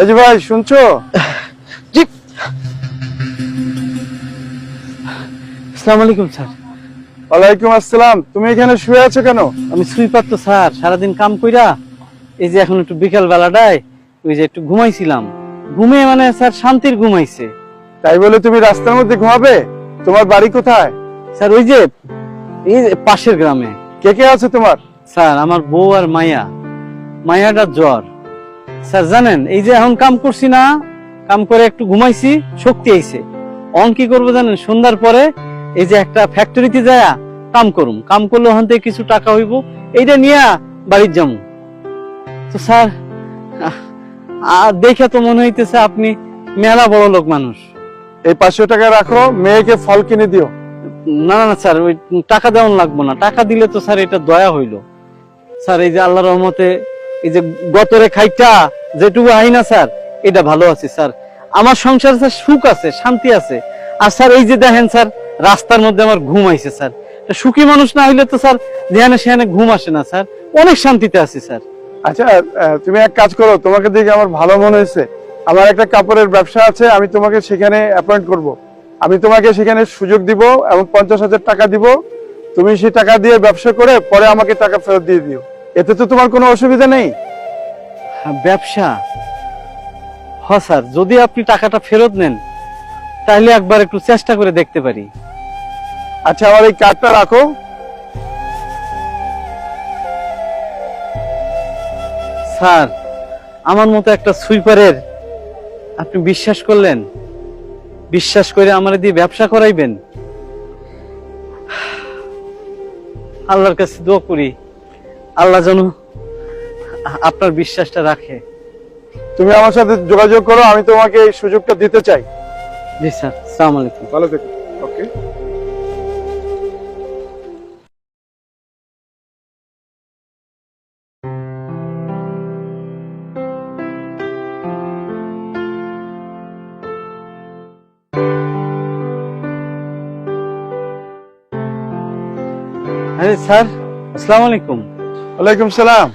এই যে ভাই শুনছো? জি। আসসালামু আলাইকুম স্যার। ওয়ালাইকুম আসসালাম। তুমি এখানে শুয়ে আছো কেন? আমি সুইপার তো স্যার। সারাদিন কাম কইরা এই যে এখন একটু বিকেল বেলাটায় ওই যে একটু ঘুমাইছিলাম। ঘুমিয়ে মানে স্যার শান্তির ঘুমাইছে তাই বলে তুমি রাস্তার মধ্যে ঘুমাবে? তোমার বাড়ি কোথায়? স্যার ওই যে এই যে পাশের গ্রামে। কে কে আছে তোমার? স্যার আমার বউ আর মায়া মায়াটা জ্বর। স্যার জানেন এই যে এখন কাম করছি না কাম করে একটু ঘুমাইছি শক্তি আইছে। অন কি করব জানেন সন্ধ্যার পরে এই যে একটা ফ্যাক্টরিতে যায় কাম করুম। কাম করলে ওখান থেকে কিছু টাকা হইব এইটা নিয়ে বাড়ির যাব তো স্যার আর দেখে তো মনে হইতেছে আপনি মেলা বড় লোক মানুষ। এই পাঁচশো টাকা রাখো মেয়েকে ফল কিনে দিও। না না না স্যার ওই টাকা দেওয়ান লাগবো না। টাকা দিলে তো স্যার এটা দয়া হইল। স্যার এই যে আল্লাহ রহমতে এই যে গতরে খাইটা যেটুকু আই না, স্যার, এটা ভালো আছে, স্যার। আমার সংসার, স্যার, সুখ আছে, শান্তি আছে। আর, স্যার, এই যে দেখেন, স্যার, রাস্তার মধ্যে আমার ঘুম আইছে, স্যার। সুখী মানুষ না হইলে তো, স্যার যেখানে সেখানে ঘুম আসে না, স্যার। অনেক শান্তিতে আছি, স্যার। আচ্ছা তুমি এক কাজ করো, তোমাকে দেখে আমার ভালো মনে হয়েছে আমার একটা কাপড়ের ব্যবসা আছে, আমি তোমাকে সেখানে অ্যাপয়েন্ট করব। আমি তোমাকে সেখানে সুযোগ দিব এবং পঞ্চাশ হাজার টাকা দিব। তুমি সেই টাকা দিয়ে ব্যবসা করে পরে আমাকে টাকা ফেরত দিয়ে দিও। এতে তো তোমার কোনো অসুবিধা নেই। ব্যবসা। হ স্যার যদি আপনি টাকাটা ফেরত নেন তাহলে একবার একটু চেষ্টা করে দেখতে পারি। আচ্ছা আমার এই কার্ডটা রাখো। স্যার আমার মতো একটা সুইপারের আপনি বিশ্বাস করলেন? বিশ্বাস করে আমার দিয়ে ব্যবসা করাইবেন? আল্লাহর কাছে দোয়া করি। আল্লাহ যেন আপনার বিশ্বাসটা রাখে। তুমি আমার সাথে যোগাযোগ করো আমি তোমাকে এই সুযোগটা দিতে চাই। জি স্যার সালাম আলাইকুম। ভালো থেকো। ওকে। স্যার আসসালামু আলাইকুম। ওয়ালাইকুম সালাম।